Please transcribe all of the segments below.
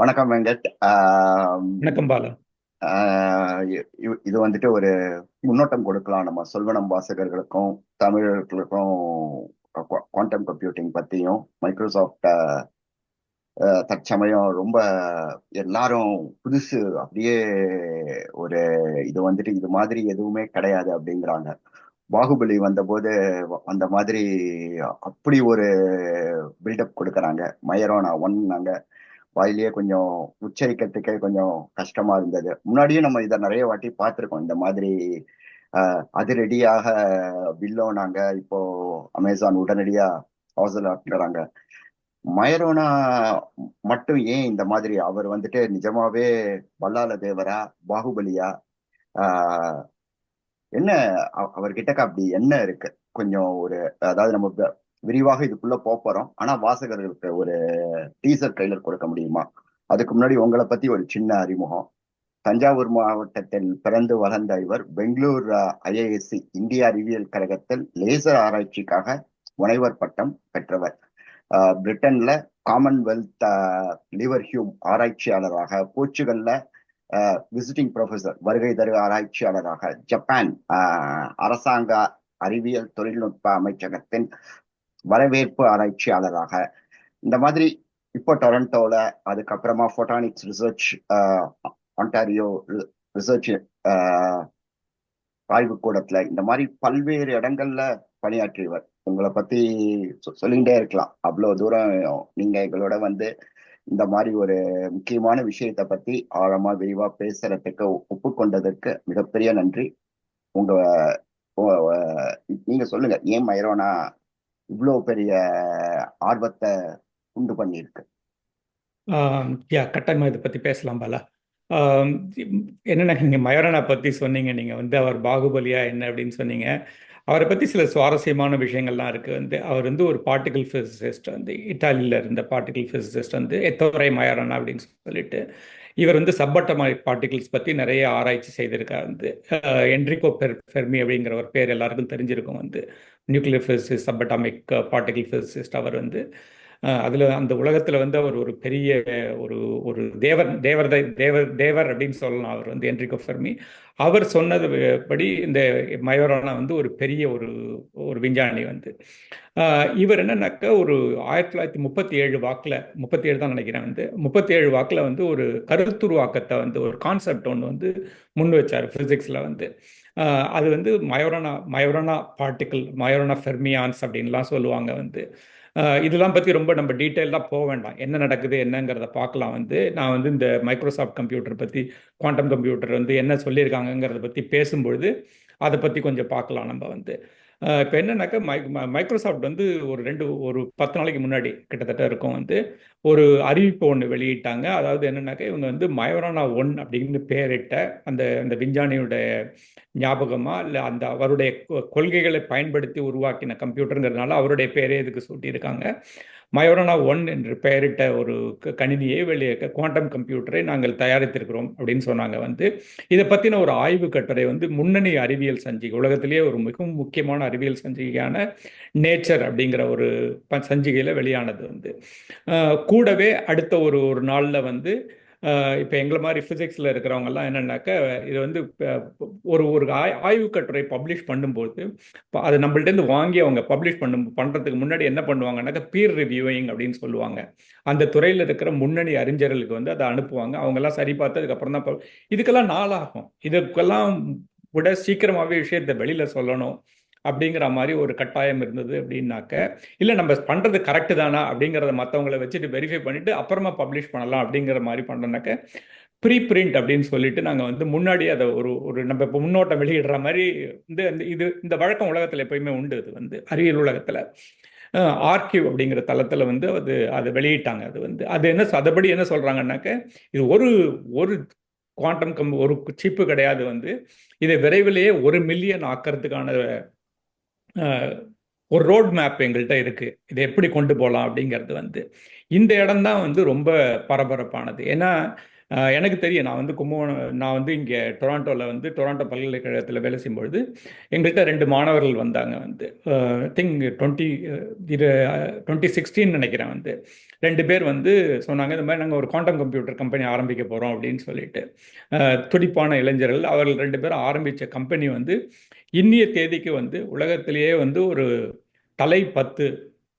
வணக்கம் வெங்கட். வணக்கம் பாலா. இது வந்துட்டு ஒரு முன்னோட்டம் கொடுக்கலாம். நம்ம சொல்வனம் வாசகர்களுக்கும் தமிழர்களுக்கும் குவாண்டம் கம்ப்யூட்டிங் பத்தியும் மைக்ரோசாஃப்ட் தற்சமயம் ரொம்ப எல்லாரும் புதுசு அப்படியே ஒரு இது வந்துட்டு இது மாதிரி எதுவுமே கிடையாது அப்படிங்கிறாங்க. பாகுபலி வந்தபோது அந்த மாதிரி அப்படி ஒரு பில்டப் கொடுக்கறாங்க. மயரோனா ஒன்னாங்க வாயிலேயே கொஞ்சம் உச்சரிக்கிறதுக்கே கொஞ்சம் கஷ்டமா இருந்தது. முன்னாடியே நம்ம இதை நிறைய வாட்டி பார்த்திருக்கோம். இந்த மாதிரி அதிரடியாக வில்லோ நாங்க இப்போ அமேசான் உடனடியா ஹாசல் ஆட்டுறாங்க மயரோனா மட்டும் ஏன் இந்த மாதிரி? அவர் வந்துட்டு நிஜமாவே வல்லால தேவரா? பாகுபலியா? ஆஹ், என்ன அவ- அவர்கிட்ட அப்படி என்ன இருக்கு? கொஞ்சம் ஒரு அதாவது நம்ம விரிவாக இதுக்குள்ள போறோம். ஆனா வாசகர்களுக்கு ஒரு டீசர் ட்ரெய்லர் கொடுக்க முடியுமா? அதுக்கு முன்னாடி உங்களை பத்தி ஒரு சின்ன அறிமுகம். தஞ்சாவூர் மாவட்டத்தில் பிறந்து வளர்ந்த இவர் பெங்களூர் ஐஏஎஸ்சி இந்திய அறிவியல் கழகத்தில் லேசர் ஆராய்ச்சிக்காக முனைவர் பட்டம் பெற்றவர். ஆஹ் பிரிட்டன்ல காமன்வெல்த் லிவர் ஹியூம் ஆராய்ச்சியாளராக போர்ச்சுகல்ல விசிட்டிங் ப்ரொஃபசர் வருகை தரு ஆராய்ச்சியாளராக ஜப்பான் ஆஹ் அரசாங்க அறிவியல் தொழில்நுட்ப அமைச்சகத்தின் வரவேற்பு ஆராய்ச்சியாளராக. இந்த மாதிரி இப்போ டொரண்டோல அதுக்கப்புறமா ஃபோட்டானிக்ஸ் ரிசர்ச் ஆண்டாரியோ ரிசர்ச் ஆய்வுக்கூடத்துல இந்த மாதிரி பல்வேறு இடங்கள்ல பணியாற்றியவர். உங்களை பத்தி சொ- சொல்லிக்கிட்டே இருக்கலாம். அவ்வளவு தூரம் நீங்க எங்களோட வந்து இந்த மாதிரி ஒரு முக்கியமான விஷயத்தை பத்தி ஆழமா விரிவா பேசுறதுக்கு ஒப்புக்கொண்டதற்கு மிகப்பெரிய நன்றி. உங்க உ- நீங்க சொல்லுங்க. ஏன் மைரோனா இவ்வளவு பெரிய ஆர்வத்தை உண்டு பண்ணியிருக்கு. யா கட்டாயமாக இதை பற்றி பேசலாம் பாலா. என்னென்ன நீங்கள் மயோரனா பற்றி சொன்னீங்க நீங்கள் வந்து அவர் பாகுபலியா என்ன அப்படின்னு சொன்னீங்க. அவரை பற்றி சில சுவாரஸ்யமான விஷயங்கள்லாம் இருக்குது வந்து அவர் வந்து ஒரு பார்ட்டிகல் ஃபிசிசிஸ்ட் வந்து இட்டாலியில் இருந்த பார்ட்டிகல் ஃபிசிசிஸ்ட் வந்து எத்தோரை மயோரனா அப்படின்னு சொல்லிட்டு இவர் வந்து சப்பட்டமாய் பார்ட்டிகிள்ஸ் பற்றி நிறைய ஆராய்ச்சி செய்திருக்கார். வந்து என்ரிகோ பெர் ஃபெர்மி அப்படிங்கிற ஒரு பேர் எல்லாருக்கும் தெரிஞ்சிருக்கும் வந்து. Nuclear physicist subatomic particle physicist அவர் வந்து. அதில் அந்த உலகத்தில் வந்து அவர் ஒரு பெரிய ஒரு ஒரு தேவர் தேவர் தேவர் தேவர் அப்படின்னு சொல்லலாம் அவர் வந்து என்ரிகோ ஃபெர்மி அவர் சொன்னது படி இந்த மயோரானா வந்து ஒரு பெரிய ஒரு ஒரு விஞ்ஞானி வந்து. இவர் என்னன்னாக்கா ஒரு ஆயிரத்தி தொள்ளாயிரத்தி முப்பத்தி ஏழு வாக்கில் முப்பத்தி ஏழு தான் நினைக்கிறேன் வந்து முப்பத்தி ஏழு வாக்கில் வந்து ஒரு கருத்துருவாக்கத்தை வந்து ஒரு கான்செப்ட் ஒன்று வந்து முன் வச்சார் ஃபிசிக்ஸில் வந்து. அது வந்து மயோரானா மயோரானா பார்ட்டிக்கல் மயோரானா ஃபெர்மியான்ஸ் அப்படின்லாம் சொல்லுவாங்க வந்து. இதெல்லாம் பற்றி ரொம்ப நம்ம டீட்டெயிலாக போக வேண்டாம். என்ன நடக்குது என்னங்கிறத பார்க்கலாம் வந்து. நான் வந்து இந்த மைக்ரோசாஃப்ட் கம்ப்யூட்டர் பற்றி குவாண்டம் கம்ப்யூட்டர் வந்து என்ன சொல்லியிருக்காங்கங்கிறத பற்றி பேசும்பொழுது அதை பற்றி கொஞ்சம் பார்க்கலாம் நம்ம வந்து. இப்போ என்னன்னாக்கா மை மைக்ரோசாஃப்ட் வந்து ஒரு ரெண்டு ஒரு பத்து நாளைக்கு முன்னாடி கிட்டத்தட்ட இருக்கும் வந்து ஒரு அறிவிப்பு ஒன்று வெளியிட்டாங்க. அதாவது என்னன்னாக்கா இவங்க வந்து மயோரானா ஒன் அப்படின்னு பேரிட்ட அந்த அந்த விஞ்ஞானியுடைய ஞாபகமாக இல்லை அந்த அவருடைய கொ- கொள்கைகளை பயன்படுத்தி உருவாக்கின கம்ப்யூட்டருங்கிறதுனால அவருடைய பேரே இதுக்கு சூட்டியிருக்காங்க. மயோரனா ஒன் என்று பெயரிட்ட ஒரு க- கணினியை வெளியே குவாண்டம் கம்ப்யூட்டரை நாங்கள் தயாரித்திருக்கிறோம் அப்படின்னு சொன்னாங்க வந்து. இதை பற்றின ஒரு ஆய்வு கட்டுரை வந்து முன்னணி அறிவியல் சஞ்சிகை உலகத்திலேயே ஒரு மிகவும் முக்கியமான அறிவியல் சஞ்சிகையான நேச்சர் அப்படிங்கிற ஒரு ப- சஞ்சிகையில் வெளியானது வந்து. கூடவே அடுத்த ஒரு ஒரு நாளில் வந்து இப்போ எங்களை மாதிரி ஃபிசிக்ஸில் இருக்கிறவங்கெல்லாம் என்னென்னாக்கா இது வந்து ஒரு ஒரு ஆய் ஆய்வு கட்டுரை பப்ளிஷ் பண்ணும்போது இப்போ அது நம்மள்டேருந்து வாங்கி அவங்க பப்ளிஷ் பண்ணும் பண்ணுறதுக்கு முன்னாடி என்ன பண்ணுவாங்கன்னாக்கா பீர் ரிவ்யூவிங் அப்படின்னு சொல்லுவாங்க. அந்த துறையில் இருக்கிற முன்னணி அறிஞர்களுக்கு வந்து அதை அனுப்புவாங்க. அவங்கெல்லாம் சரி பார்த்து அதுக்கப்புறம் தான் இதுக்கெல்லாம் நாளாகும். இதுக்கெல்லாம் விட சீக்கிரமாகவே விஷயத்தை வெளியில் சொல்லணும். அப்படிங்கிற மாதிரி ஒரு கட்டாயம் இருந்தது அப்படின்னாக்க இல்லை நம்ம பண்ணுறது கரெக்டு தானா? அப்படிங்கிறத மற்றவங்கள வச்சுட்டு வெரிஃபை பண்ணிவிட்டு அப்புறமா பப்ளிஷ் பண்ணலாம் அப்படிங்கிற மாதிரி பண்ணோன்னாக்க ப்ரீ பிரிண்ட் அப்படின்னு சொல்லிட்டு நாங்கள் வந்து முன்னாடி அதை ஒரு ஒரு நம்ம இப்போ முன்னோட்டம் வெளியிடுற மாதிரி வந்து இந்த- இது இந்த வழக்கம் உலகத்தில் எப்பயுமே உண்டு அது வந்து அறிவியல் உலகத்தில். ஆர்கிவ் அப்படிங்கிற தளத்தில் வந்து அது அதை வெளியிட்டாங்க அது வந்து. அது என்ன அதபடி என்ன சொல்கிறாங்கன்னாக்க இது ஒரு ஒரு குவாண்டம் கம்பு ஒரு சிப்பு கிடையாது வந்து இதை விரைவிலேயே ஒரு மில்லியன் ஆக்கிறதுக்கான ஒரு ரோட் மேப் எங்கள்கிட்ட இருக்கு. இதை எப்படி கொண்டு போகலாம் அப்படிங்கிறது வந்து இந்த இடம்தான் வந்து ரொம்ப பரபரப்பானது. ஏன்னா எனக்கு தெரியும் நான் வந்து கும்பகோணம் நான் வந்து இங்கே டொராண்டோவில் வந்து டொராண்டோ பல்கலைக்கழகத்தில் வேலை செய்யும்பொழுது எங்கள்கிட்ட ரெண்டு மாணவர்கள் வந்தாங்க வந்து. திங்க் டுவெண்ட்டி இது டுவெண்ட்டி சிக்ஸ்டீன் நினைக்கிறேன் வந்து. ரெண்டு பேர் வந்து சொன்னாங்க இந்த மாதிரி நாங்கள் ஒரு குவாண்டம் கம்ப்யூட்டர் கம்பெனி ஆரம்பிக்க போகிறோம் அப்படின்னு சொல்லிட்டு. துடிப்பான இளைஞர்கள் அவர்கள் ரெண்டு பேரும் ஆரம்பித்த கம்பெனி வந்து இன்னிய தேதிக்கு வந்து உலகத்திலேயே வந்து ஒரு தலை பத்து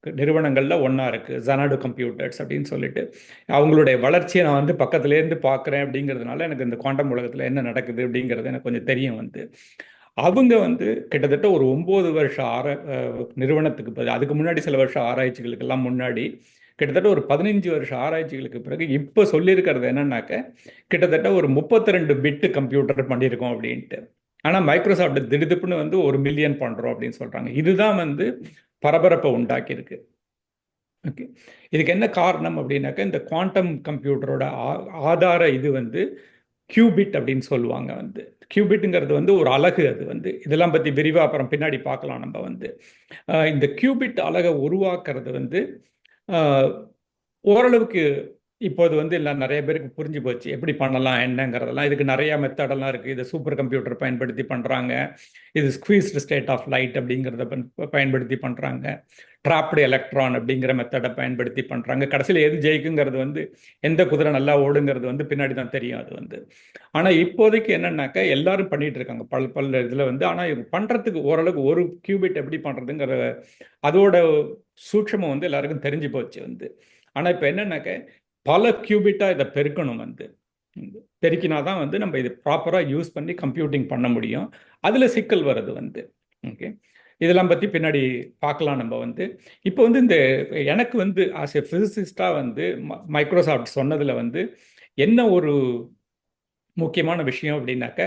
நிறுவனங்களில் ஒன்றா இருக்குது ஜனாடு கம்ப்யூட்டர்ஸ் அப்படின்னு சொல்லிட்டு. அவங்களுடைய வளர்ச்சியை நான் வந்து பக்கத்துலேருந்து பார்க்குறேன் அப்படிங்கிறதுனால எனக்கு இந்த குவாண்டம் உலகத்தில் என்ன நடக்குது அப்படிங்கிறது எனக்கு கொஞ்சம் தெரியும் வந்து. அவங்க வந்து கிட்டத்தட்ட ஒரு ஒம்பது வருஷம் ஆர நிறுவனத்துக்கு அதுக்கு முன்னாடி சில வருஷம் ஆராய்ச்சிகளுக்கெல்லாம் முன்னாடி கிட்டத்தட்ட ஒரு பதினஞ்சு வருஷம் ஆராய்ச்சிகளுக்கு பிறகு இப்போ சொல்லியிருக்கிறது என்னன்னாக்க கிட்டத்தட்ட ஒரு முப்பத்தி ரெண்டு பிட்டு கம்ப்யூட்டர் பண்ணியிருக்கோம் அப்படின்ட்டு. ஆனால் மைக்ரோசாஃப்ட் திடுதிப்புன்னு வந்து ஒரு மில்லியன் பண்ணுறோம் அப்படின்னு சொல்கிறாங்க இதுதான் வந்து பரபரப்பை உண்டாக்கியிருக்கு. ஓகே. இதுக்கு என்ன காரணம் அப்படின்னாக்கா இந்த குவாண்டம் கம்ப்யூட்டரோட ஆ- ஆதார இது வந்து கியூபிட் அப்படின்னு சொல்லுவாங்க வந்து. கியூபிட்டுங்கிறது வந்து ஒரு அலகு அது வந்து. இதெல்லாம் பற்றி விரிவாக அப்புறம் பின்னாடி பார்க்கலாம் நம்ம வந்து. இந்த கியூபிட் அலகை உருவாக்குறது வந்து ஓரளவுக்கு இப்போது வந்து எல்லாம் நிறைய பேருக்கு புரிஞ்சு போச்சு. எப்படி பண்ணலாம்? என்னங்கிறதெல்லாம். இதுக்கு நிறைய மெத்தடெல்லாம் இருக்குது இது சூப்பர் கம்ப்யூட்டர் பயன்படுத்தி பண்ணுறாங்க இது ஸ்குவீஸ்டு ஸ்டேட் ஆஃப் லைட் அப்படிங்கிறத பயன்படுத்தி பண்ணுறாங்க ட்ராப்டு எலக்ட்ரான் அப்படிங்கிற மெத்தடை பயன்படுத்தி பண்ணுறாங்க கடைசியில் எது ஜெயிக்குங்கிறது வந்து எந்த குதிரை நல்லா ஓடுங்கிறது வந்து பின்னாடி தான் தெரியும் அது வந்து. ஆனால் இப்போதைக்கு என்னன்னாக்கா எல்லாரும் பண்ணிட்டு இருக்காங்க. பல் பல இதில் வந்து. ஆனால் இவங்க பண்ணுறதுக்கு ஓரளவுக்கு ஒரு கியூபிட் எப்படி பண்ணுறதுங்கிற அதோட சூட்சமம் வந்து எல்லாருக்கும் தெரிஞ்சு போச்சு வந்து. ஆனால் இப்போ என்னன்னாக்க பல கியூபிட்டாக இதை பெருக்கணும் வந்து. பெருக்கினா தான் வந்து நம்ம இது ப்ராப்பராக யூஸ் பண்ணி கம்ப்யூட்டிங் பண்ண முடியும். அதில் சிக்கல் வருது வந்து. ஓகே இதெல்லாம் பற்றி பின்னாடி பார்க்கலாம் நம்ம வந்து. இப்போ வந்து இந்த எனக்கு வந்து ஆஸ் எ ஃபிசிசிஸ்டாக வந்து மைக்ரோசாஃப்ட் சொன்னதில் வந்து என்ன ஒரு முக்கியமான விஷயம் அப்படின்னாக்க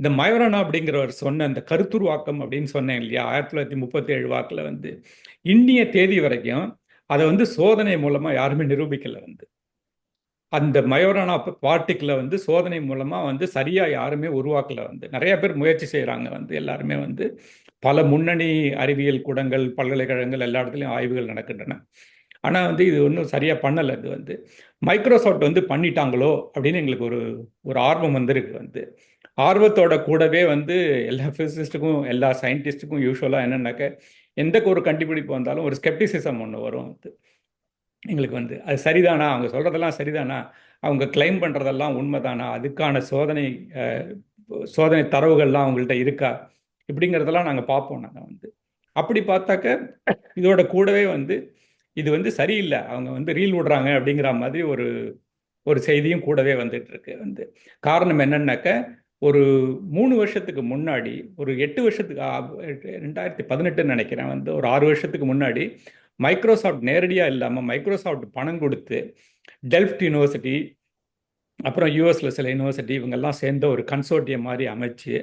இந்த மயோரானா அப்படிங்கிறவர் சொன்ன அந்த கருத்துருவாக்கம் அப்படின்னு சொன்னேன் இல்லையா? ஆயிரத்தி தொள்ளாயிரத்தி முப்பத்தி ஏழு வாக்கில் வந்து. இன்னிய தேதி வரைக்கும் அதை வந்து சோதனை மூலமாக யாருமே நிரூபிக்கலை வந்து. அந்த மயோரானா பார்ட்டிக்கில் வந்து சோதனை மூலமாக வந்து சரியாக யாருமே உருவாக்கல வந்து. நிறைய பேர் முயற்சி செய்கிறாங்க வந்து. எல்லாருமே வந்து பல முன்னணி அறிவியல் கூடங்கள் பல்கலைக்கழகங்கள் எல்லா இடத்துலையும் ஆய்வுகள் நடக்கின்றன. ஆனால் வந்து இது ஒன்றும் சரியாக பண்ணலை இது வந்து. மைக்ரோசாஃப்ட் வந்து பண்ணிட்டாங்களோ அப்படின்னு எங்களுக்கு ஒரு ஒரு ஆர்வம் வந்திருக்கு வந்து. ஆர்வத்தோட கூடவே வந்து எல்லா ஃபிசிஸ்ட்டுக்கும் எல்லா சயின்டிஸ்ட்டுக்கும் யூஸ்வலாக என்னென்னாக்க எந்த ஒரு கண்டுபிடிப்பு வந்தாலும் ஒரு ஸ்கெப்டிசிசம் ஒன்று வரும் வந்து. எங்களுக்கு வந்து. அது சரிதானா? அவங்க சொல்கிறதெல்லாம் சரிதானா? அவங்க கிளைம் பண்ணுறதெல்லாம் உண்மைதானா? அதுக்கான சோதனை சோதனை தரவுகள்லாம் அவங்கள்ட்ட இருக்கா? இப்படிங்கிறதெல்லாம் நாங்கள் பார்ப்போம் நாங்கள் வந்து. அப்படி பார்த்தாக்க இதோட கூடவே வந்து இது வந்து சரியில்லை. அவங்க வந்து ரீல் விடுறாங்க அப்படிங்கிற மாதிரி ஒரு ஒரு செய்தியும் கூடவே வந்துட்டு இருக்கு வந்து. காரணம் என்னன்னாக்க ஒரு மூணு வருஷத்துக்கு முன்னாடி ஒரு எட்டு வருஷத்துக்கு ஆ- ரெண்டாயிரத்தி பதினெட்டுன்னு நினைக்கிறேன் வந்து ஒரு ஆறு வருஷத்துக்கு முன்னாடி மைக்ரோசாஃப்ட் நேரடியாக இல்லாமல் மைக்ரோசாஃப்ட் பணம் கொடுத்து டெல்ஃப்ட் யூனிவர்சிட்டி அப்புறம் யூஎஸ்ல சில யூனிவர்சிட்டி இவங்கெல்லாம் சேர்ந்த ஒரு கன்சோர்ட்டியம் மாதிரி அமைச்சு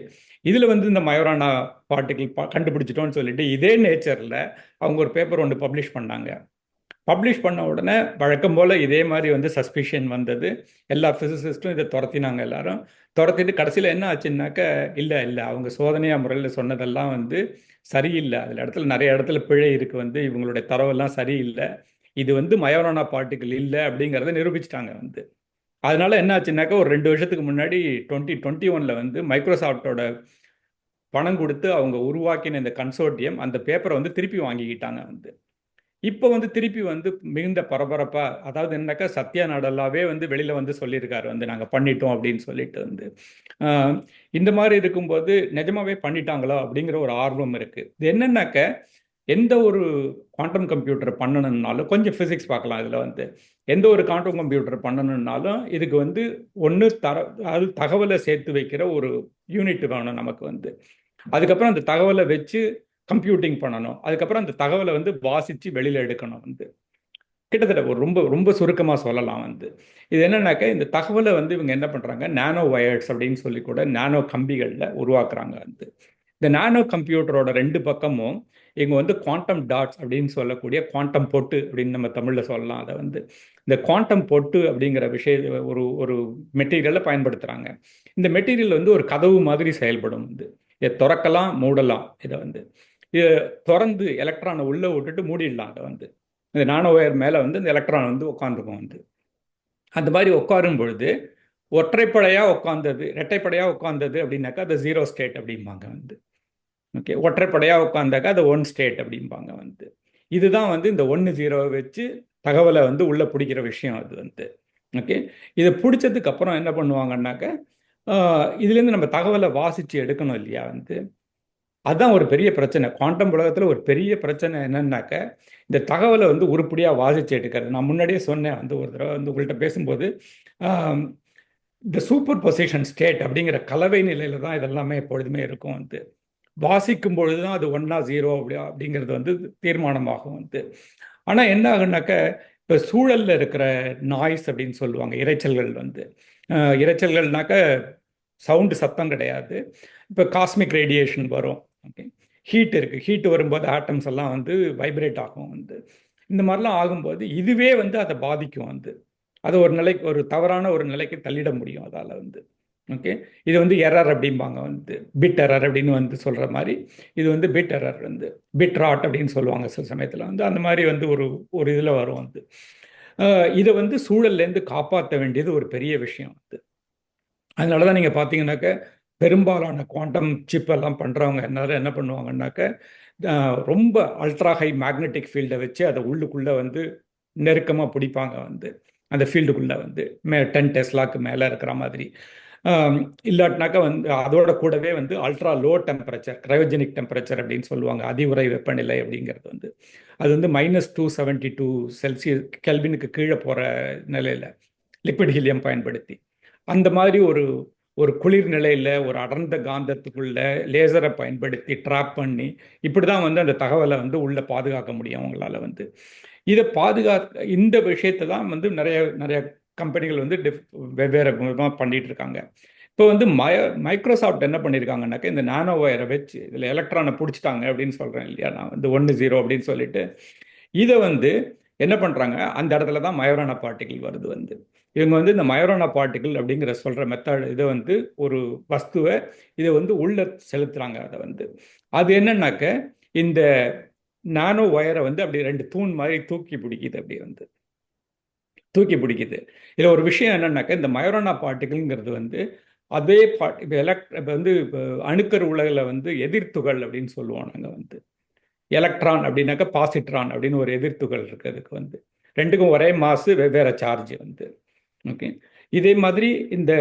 இதில் வந்து இந்த மயோரானா பார்ட்டிகிள் கண்டுபிடிச்சிட்டோன்னு சொல்லிட்டு இதே நேச்சரில் அவங்க ஒரு பேப்பர் ஒன்று பப்ளிஷ் பண்ணாங்க. பப்ளிஷ் பண்ண உடனே வழக்கம் போல் இதே மாதிரி வந்து சஸ்பிஷன் வந்தது. எல்லா ஃபிசிசிஸ்ட்டும் இதை துரத்தினாங்க எல்லாரும். துரத்திட்டு கடைசியில் என்ன ஆச்சுன்னாக்க இல்லை இல்லை அவங்க சோதனையா முறையில் சொன்னதெல்லாம் வந்து சரியில்லை. அதில் இடத்துல நிறைய இடத்துல பிழை இருக்குது வந்து இவங்களுடைய தரவெல்லாம் சரியில்லை. இது வந்து மயோரானா பாட்டுகள் இல்லை அப்படிங்கிறத நிரூபிச்சிட்டாங்க வந்து. அதனால என்ன ஆச்சுன்னாக்கா ஒரு ரெண்டு வருஷத்துக்கு முன்னாடி டுவெண்ட்டி டுவெண்ட்டி ஒனில் வந்து மைக்ரோசாஃப்டோட பணம் கொடுத்து அவங்க உருவாக்கின இந்த கன்சோர்ட்டியம் அந்த பேப்பரை வந்து திருப்பி வாங்கிக்கிட்டாங்க வந்து. இப்போ வந்து திருப்பி வந்து மிகுந்த பரபரப்பாக அதாவது என்னக்கா சத்யா நடலாவே வந்து வெளியில் வந்து சொல்லியிருக்காரு. வந்து நாங்கள் பண்ணிட்டோம் அப்படின்னு சொல்லிட்டு வந்து. இந்த மாதிரி இருக்கும்போது நிஜமாவே பண்ணிட்டாங்களா அப்படிங்கிற ஒரு ஆர்வம் இருக்குது இது என்னன்னாக்க எந்த ஒரு குவாண்டம் கம்ப்யூட்டர் பண்ணணும்னாலும் கொஞ்சம் ஃபிசிக்ஸ் பார்க்கலாம் இதில் வந்து. எந்த ஒரு குவாண்டம் கம்ப்யூட்டர் பண்ணணும்னாலும் இதுக்கு வந்து ஒன்று தர அது தகவலை சேர்த்து வைக்கிற ஒரு யூனிட் வேணும் நமக்கு வந்து. அதுக்கப்புறம் அந்த தகவலை வச்சு கம்ப்யூட்டிங் பண்ணணும். அதுக்கப்புறம் அந்த தகவலை வந்து வாசித்து வெளியில் எடுக்கணும் வந்து. கிட்டத்தட்ட ஒரு ரொம்ப ரொம்ப சுருக்கமாக சொல்லலாம் வந்து. இது என்னன்னாக்க இந்த தகவலை வந்து இவங்க என்ன பண்ணுறாங்க நானோ வயர்ஸ் அப்படின்னு சொல்லி கூட நானோ கம்பிகளில் உருவாக்குறாங்க வந்து. இந்த நானோ கம்ப்யூட்டரோட ரெண்டு பக்கமும் இவங்க வந்து குவாண்டம் டாட்ஸ் அப்படின்னு சொல்லக்கூடிய குவாண்டம் பொட்டு அப்படின்னு நம்ம தமிழில் சொல்லலாம் அதை வந்து. இந்த குவாண்டம் பொட்டு அப்படிங்கிற விஷய ஒரு ஒரு மெட்டீரியலை பயன்படுத்துகிறாங்க இந்த மெட்டீரியல் வந்து ஒரு கதவு மாதிரி செயல்படும் வந்து. இதை திறக்கலாம் மூடலாம் இதை வந்து. திறந்து எலக்ட்ரானை உள்ளே விட்டுட்டு மூடிடலாம். அதை வந்து இந்த நானோ ஒயர் மேலே வந்து இந்த எலக்ட்ரான் வந்து உட்காந்துக்கும் வந்து. அந்த மாதிரி உட்காரும் பொழுது ஒற்றைப்படையாக உட்காந்தது இரட்டைப்படையாக உட்காந்தது அப்படின்னாக்கா அது ஜீரோ ஸ்டேட் அப்படிம்பாங்க வந்து. ஓகே ஒற்றைப்படையாக உட்காந்தாக்கா அது ஒன் ஸ்டேட் அப்படிம்பாங்க வந்து. இதுதான் வந்து இந்த ஒன்று ஜீரோவை வச்சு தகவலை வந்து உள்ளே பிடிக்கிற விஷயம் அது வந்து. ஓகே இதை பிடிச்சதுக்கு அப்புறம் என்ன பண்ணுவாங்கன்னாக்க இதுலேருந்து நம்ம தகவலை வாசித்து எடுக்கணும் இல்லையா வந்து. அதுதான் ஒரு பெரிய பிரச்சனை. குவாண்டம் உலகத்தில் ஒரு பெரிய பிரச்சனை என்னன்னாக்க இந்த தகவலை வந்து உருப்படியாக வாசிச்சு எடுக்கிறது. நான் முன்னாடியே சொன்னேன் வந்து ஒரு தடவை வந்து உங்கள்கிட்ட பேசும்போது இந்த சூப்பர் பொசிஷன் ஸ்டேட் அப்படிங்கிற கலவை நிலையில தான் இதெல்லாமே எப்பொழுதுமே இருக்கும் வந்து. வாசிக்கும் பொழுது தான் அது ஒன்னா ஜீரோ அப்படி அப்படிங்கிறது வந்து தீர்மானமாகும் வந்து. ஆனால் என்ன ஆகுனாக்க இப்போ சூழலில் இருக்கிற நாய்ஸ் அப்படின்னு சொல்லுவாங்க இரைச்சல்கள் வந்து. இறைச்சல்கள்னாக்க இரைச்சல்கள்னாக்க சவுண்டு சத்தம் கிடையாது. இப்போ காஸ்மிக் ரேடியேஷன் வரும். ஓகே ஹீட் இருக்குது ஹீட் வரும்போது ஆட்டம்ஸ் எல்லாம் வந்து வைப்ரேட் ஆகும் வந்து. இந்த மாதிரிலாம் ஆகும்போது இதுவே வந்து அதை பாதிக்கும் வந்து. அது ஒரு நிலைக்கு ஒரு தவறான ஒரு நிலைக்கு தள்ளிட முடியும் அதால் வந்து. ஓகே இது வந்து எரர் அப்படிம்பாங்க வந்து. பிட் எரர் அப்படின்னு வந்து சொல்கிற மாதிரி. இது வந்து பிட் எரர் வந்து. பிட் ராட் அப்படின்னு சொல்லுவாங்க சில சமயத்தில் வந்து. அந்த மாதிரி வந்து ஒரு ஒரு இதில் வரும் வந்து. இதை வந்து சூழல்லேருந்து காப்பாற்ற வேண்டியது ஒரு பெரிய விஷயம் வந்து. அதனால தான் நீங்கள் பார்த்தீங்கன்னாக்க பெரும்பாலான குவாண்டம் சிப் எல்லாம் பண்ணுறவங்க எல்லாரும் என்ன பண்ணுவாங்கன்னாக்க ரொம்ப அல்ட்ரா ஹை மேக்னெட்டிக் ஃபீல்டை வச்சு அதை உள்ளுக்குள்ளே வந்து நெருக்கமாக பிடிப்பாங்க வந்து. அந்த ஃபீல்டுக்குள்ளே வந்து. மே டென் டெஸ்லாக்கு மேலே இருக்கிற மாதிரி. இல்லாட்டினாக்கா வந்து அதோட கூடவே வந்து ultra low temperature cryogenic temperature அப்படின்னு சொல்லுவாங்க. அதிவுரை வெப்பநிலை அப்படிங்கிறது வந்து. அது வந்து minus two seventy two Celsius கெல்வினுக்கு கீழே போகிற நிலையில் லிக்விட் ஹீலியம் பயன்படுத்தி. அந்த மாதிரி ஒரு ஒரு குளிர் நிலையில் ஒரு அடர்ந்த காந்தத்துக்குள்ள லேசரை பயன்படுத்தி ட்ராப் பண்ணி இப்படி தான் வந்து அந்த தகவலை வந்து உள்ளே பாதுகாக்க முடியும் அவங்களால வந்து. இதை பாதுகாக்க இந்த விஷயத்தை தான் வந்து நிறைய நிறைய கம்பெனிகள் வந்து டிஃப் வெவ்வேறு விதமாக பண்ணிட்டு இருக்காங்க. இப்போ வந்து மய மைக்ரோசாஃப்ட் என்ன பண்ணியிருக்காங்கன்னாக்க இந்த நானோ வயரை வச்சு இதில் எலக்ட்ரானை பிடிச்சிட்டாங்க அப்படின்னு சொல்கிறேன் இல்லையா நான் வந்து ஒன்று ஜீரோ அப்படின்னு சொல்லிட்டு. இதை வந்து என்ன பண்ணுறாங்க அந்த இடத்துல தான் மயோரானா பார்ட்டிகிள் வருது வந்து. இவங்க வந்து இந்த மயோரானா பார்ட்டிகிள் அப்படிங்கிற சொல்கிற மெத்தட் இதை வந்து ஒரு வஸ்துவை இதை வந்து உள்ள செலுத்துகிறாங்க அதை வந்து. அது என்னன்னாக்க இந்த நானோ ஒயரை வந்து அப்படி ரெண்டு தூண் மாதிரி தூக்கி பிடிக்குது அப்படி வந்து. தூக்கி பிடிக்குது. இதில் ஒரு விஷயம் என்னன்னாக்கா இந்த மயோரானா பார்ட்டிகிள்ங்கிறது வந்து அதே பாட் இப்போ எலக்ட் இப்போ வந்து இப்போ அணுக்கர் உலகில் வந்து எதிர்த்துகள் அப்படின்னு சொல்லுவோம் நாங்கள் வந்து. எலக்ட்ரான் அப்படின்னாக்கா பாசிட்ரான் அப்படின்னு ஒரு எதிர்த்துகள் இருக்கு அதுக்கு வந்து. ரெண்டுக்கும் ஒரே மாசு வெவ்வேறு சார்ஜ் வந்து. ஓகே. இதே மாதிரி இந்த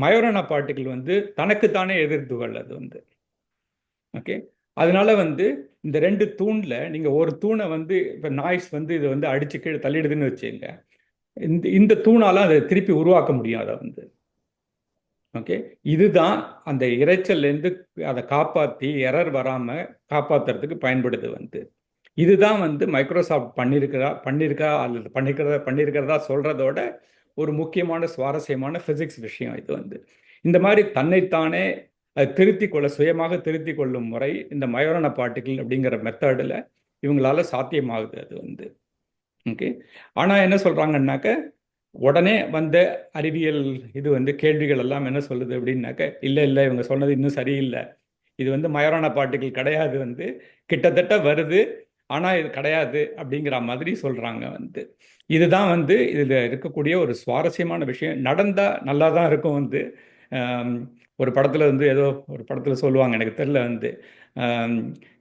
மயோரனா பார்ட்டிகள் வந்து தனக்குத்தானே எதிர்த்துகள் அது வந்து. ஓகே. அதனால வந்து இந்த ரெண்டு தூணில் நீங்கள் ஒரு தூணை வந்து இப்போ நாய்ஸ் வந்து இது வந்து அடிச்சு கீழே தள்ளிடுதுன்னு வச்சுங்க இந்த இந்த தூணாலாம் அதை திருப்பி உருவாக்க முடியும் அதை வந்து. ஓகே இதுதான் அந்த இரைச்சல்லேருந்து அதை காப்பாற்றி எரர் வராமல் காப்பாற்றுறதுக்கு பயன்படுது வந்து. இதுதான் வந்து மைக்ரோசாஃப்ட் பண்ணியிருக்கிறா பண்ணியிருக்கா அல்லது பண்ணிருக்கிறதா பண்ணியிருக்கிறதா சொல்கிறதோட ஒரு முக்கியமான சுவாரஸ்யமான ஃபிசிக்ஸ் விஷயம் இது வந்து. இந்த மாதிரி தன்னைத்தானே திருத்தி கொள்ள சுயமாக திருத்திக் கொள்ளும் முறை இந்த மயோரண பார்ட்டிகிள் அப்படிங்கிற மெத்தடில் இவங்களால சாத்தியமாகுது அது வந்து. ஓகே ஆனால் என்ன சொல்கிறாங்கன்னாக்க உடனே வந்த அறிவியல் இது வந்து கேள்விகள் எல்லாம் என்ன சொல்லுது அப்படின்னாக்க இல்லை இல்லை இவங்க சொன்னது இன்னும் சரியில்லை. இது வந்து மயோரான பார்ட்டிகள் கிடையாது வந்து. கிட்டத்தட்ட வருது ஆனால் இது கிடையாது அப்படிங்கிற மாதிரி சொல்கிறாங்க வந்து. இதுதான் வந்து இதில் இருக்கக்கூடிய ஒரு சுவாரஸ்யமான விஷயம். நடந்தால் நல்லா தான் இருக்கும் வந்து. ஒரு படத்தில் வந்து ஏதோ ஒரு படத்தில் சொல்லுவாங்க எனக்கு தெரில வந்து.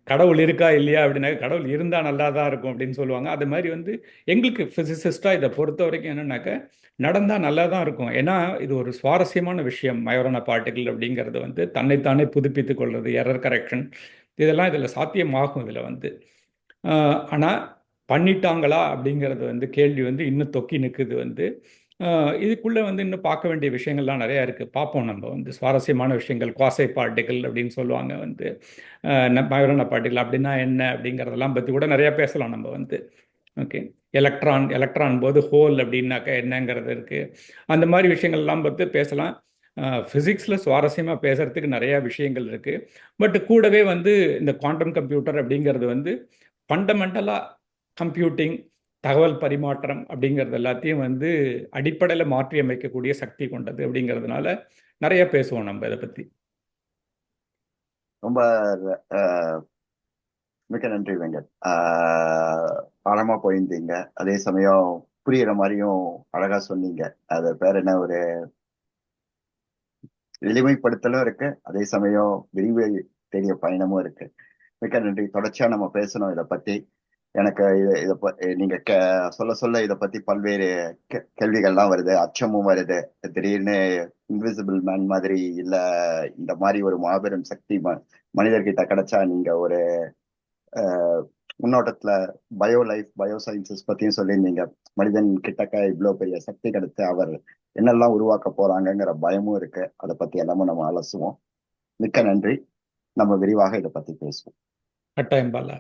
கடவுள் இருக்கா இல்லையா அப்படின்னா கடவுள் இருந்தால் நல்லா தான் இருக்கும் அப்படின்னு சொல்லுவாங்க. அது மாதிரி வந்து எங்களுக்கு ஃபிசிசிஸ்டாக இதை பொறுத்த வரைக்கும் என்னன்னாக்க நடந்தால் நல்லா தான் இருக்கும். ஏன்னா இது ஒரு சுவாரஸ்யமான விஷயம். மயோரான பார்ட்டிகள் அப்படிங்கிறது வந்து தன்னைத்தானே புதுப்பித்து கொள்வது எரர் கரெக்ஷன் இதெல்லாம் இதில் சாத்தியமாகும் இதில் வந்து. ஆனால் பண்ணிட்டாங்களா அப்படிங்கிறது வந்து கேள்வி வந்து இன்னும் தொக்கி நிற்குது வந்து. இதுக்குள்ளே வந்து இன்னும் பார்க்க வேண்டிய விஷயங்கள்லாம் நிறையா இருக்குது பார்ப்போம். நம்ம வந்து சுவாரஸ்யமான விஷயங்கள் குவாசை பாட்டுகள் அப்படின்னு சொல்லுவாங்க வந்து. மயோரான பாட்டுகள் அப்படின்னா என்ன அப்படிங்கிறதெல்லாம் பற்றி கூட நிறையா பேசலாம் நம்ம வந்து. ஓகே. எலக்ட்ரான் எலக்ட்ரான் போது ஹோல் அப்படின்னாக்கா என்னங்கிறது இருக்குது அந்த மாதிரி விஷயங்கள்லாம் பற்றி பேசலாம். ஃபிசிக்ஸில் சுவாரஸ்யமாக பேசுகிறதுக்கு நிறையா விஷயங்கள் இருக்குது பட் கூடவே வந்து இந்த குவாண்டம் கம்ப்யூட்டர் அப்படிங்கிறது வந்து ஃபண்டமெண்டலாக கம்ப்யூட்டிங் தகவல் பரிமாற்றம் அப்படிங்கிறது எல்லாத்தையும் வந்து அடிப்படையில் மாற்றி அமைக்கக்கூடிய சக்தி கொண்டது அப்படிங்கிறதுனால நிறைய பேசுவோம் நம்ம இதை பற்றி ரொம்ப மிக்க நன்றி வெங்கட். ஆஹ், ஆழமா போயிருந்தீங்க அதே சமயம் புரியுற மாதிரியும் அழகா சொன்னீங்க. அது பேர் என்ன ஒரு எளிமைப்படுத்தலும் இருக்கு. அதே சமயம் விரிவு தெரிய பயணமும் இருக்கு. மிக்க நன்றி. தொடர்ச்சியா நம்ம பேசணும் இதை பத்தி. எனக்கு இத இத ப- நீங்க சொல்ல சொல்ல இத பத்தி பல்வேறு கேள்விகள்லாம் வருது அச்சமும் வருது. திடீர்னு இன்விசிபிள் மேன் மாதிரி இல்ல இந்த மாதிரி ஒரு மாபெரும் சக்தி ம- மனிதர்கிட்ட கிடைச்சா நீங்க ஒரு முன்னோட்டத்துல பயோ லைஃப் பயோ சயின்சஸ் பத்தியும் சொல்லியிருந்தீங்க. மனிதன் கிட்டக்க இவ்வளவு பெரிய சக்தி கிடைத்து அவர் என்னெல்லாம் உருவாக்க போறாங்கங்கிற பயமும் இருக்கு. அதை பத்தி எல்லாமும் நம்ம அலசுவோம். மிக்க நன்றி. நம்ம விரிவாக இதை பத்தி பேசுவோம். கட்டாயம் பாலா